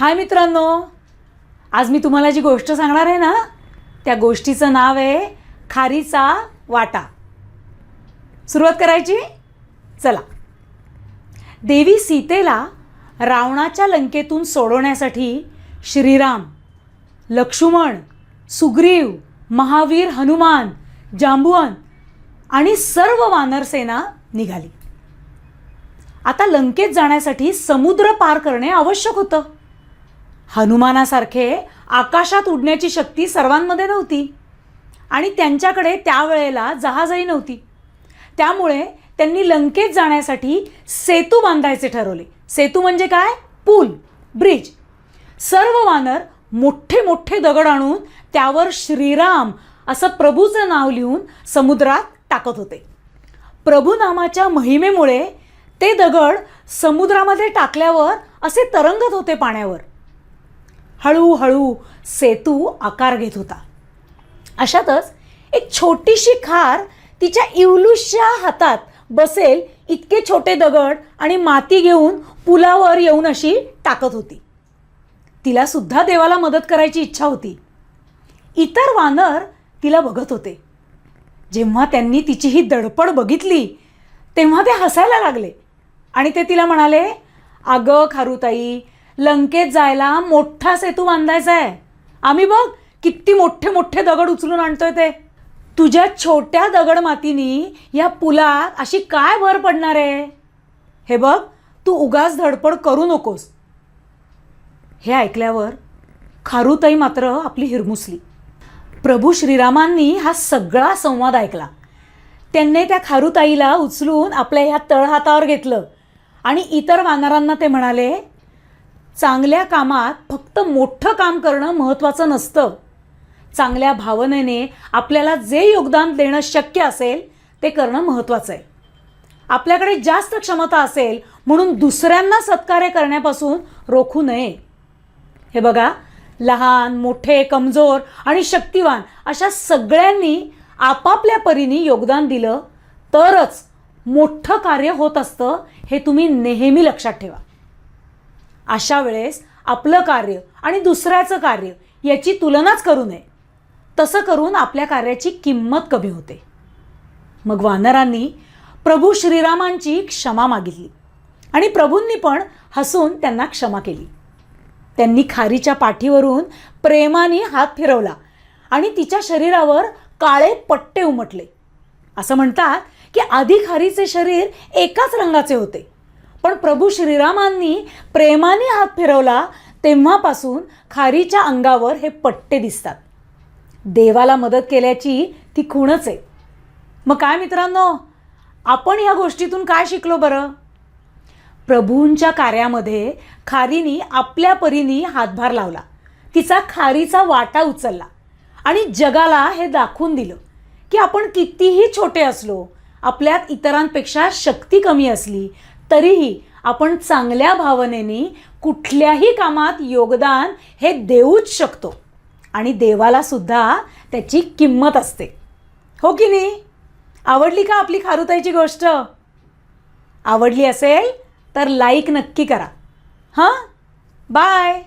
हाय मित्रांनो. आज मी तुम्हाला जी गोष्ट सांगणार आहे ना त्या गोष्टीचं नाव आहे खारीचा वाटा. सुरुवात करायची? चला. देवी सीतेला रावणाच्या लंकेतून सोडवण्यासाठी श्रीराम लक्ष्मण सुग्रीव महावीर हनुमान जांबुवन आणि सर्व वानरसेना निघाली. आता लंकेत जाण्यासाठी समुद्र पार करणे आवश्यक होतं. हनुमानासारखे आकाशात उडण्याची शक्ती सर्वांमध्ये नव्हती. आणि त्यांच्याकडे त्यावेळेला जहाजही नव्हती. त्यामुळे त्यांनी लंकेत जाण्यासाठी सेतू बांधायचे ठरवले. सेतू म्हणजे काय? पूल ब्रिज. सर्व वानर मोठे मोठे दगड आणून त्यावर श्रीराम असं प्रभूचं नाव लिहून समुद्रात टाकत होते. प्रभू नामाच्या महिमेमुळे ते दगड समुद्रामध्ये टाकल्यावर असे तरंगत होते पाण्यावर. हळूहळू सेतू आकार घेत होता. अशातच एक छोटीशी खार तिच्या इवलूसच्या हातात बसेल इतके छोटे दगड आणि माती घेऊन पुलावर येऊन अशी टाकत होती. तिला सुद्धा देवाला मदत करायची इच्छा होती. इतर वानर तिला बघत होते. जेव्हा त्यांनी तिची ही दडपड बघितली तेव्हा ते हसायला लागले आणि ते तिला म्हणाले अगं खारुताई लंकेत जायला मोठा सेतू बांधायचा आहे. आम्ही बघ किती मोठे मोठे दगड उचलून आणतोय ते. तुझ्या छोट्या दगड मातीनी या पुलात अशी काय भर पडणार आहे? हे बघ तू उगाच धडपड करू नकोस. हे ऐकल्यावर खारुताई मात्र आपली हिरमुसली. प्रभू श्रीरामांनी हा सगळा संवाद ऐकला. त्यांनी त्या खारुताईला उचलून आपल्या ह्या तळहातावर घेतलं. आणि इतर वानरांना ते म्हणाले चांगल्या कामात फक्त मोठं काम करणं महत्त्वाचं नसतं. चांगल्या भावनेने आपल्याला जे योगदान देणं शक्य असेल ते करणं महत्त्वाचं आहे. आपल्याकडे जास्त क्षमता असेल म्हणून दुसऱ्यांना सत्कार्य करण्यापासून रोखू नये. हे बघा लहान मोठे कमजोर आणि शक्तिवान अशा सगळ्यांनी आपापल्या परीने योगदान दिलं तरच मोठं कार्य होत असतं हे तुम्ही नेहमी लक्षात ठेवा. अशा वेळेस आपलं कार्य आणि दुसऱ्याचं कार्य याची तुलनाच करू नये. तसं करून आपल्या कार्याची किंमत कमी होते. मग वानरांनी प्रभू श्रीरामांची क्षमा मागितली आणि प्रभूंनी पण हसून त्यांना क्षमा केली. त्यांनी खारीच्या पाठीवरून प्रेमाने हात फिरवला आणि तिच्या शरीरावर काळे पट्टे उमटले. असं म्हणतात की आधी खारीचे शरीर एकाच रंगाचे होते. पण प्रभू श्रीरामांनी प्रेमाने हात फिरवला तेव्हापासून खारीच्या अंगावर हे पट्टे दिसतात. देवाला मदत केल्याची ती खूणच आहे. मग काय मित्रांनो? आपण या गोष्टीतून काय शिकलो बरं? प्रभूंच्या कार्यामध्ये खारीनी आपल्या परीनी हातभार लावला. तिचा खारीचा वाटा उचलला आणि जगाला हे दाखवून दिलं की आपण कितीही छोटे असलो आपल्यात इतरांपेक्षा शक्ती कमी असली तरीही आपण चांगल्या भावनेने कुठल्याही कामात योगदान हे देऊच शकतो. आणि देवाला सुद्धा त्याची किंमत असते. हो की नाही? आवडली का आपली खारुताईची गोष्ट? आवडली असेल तर लाईक नक्की करा. हां? बाय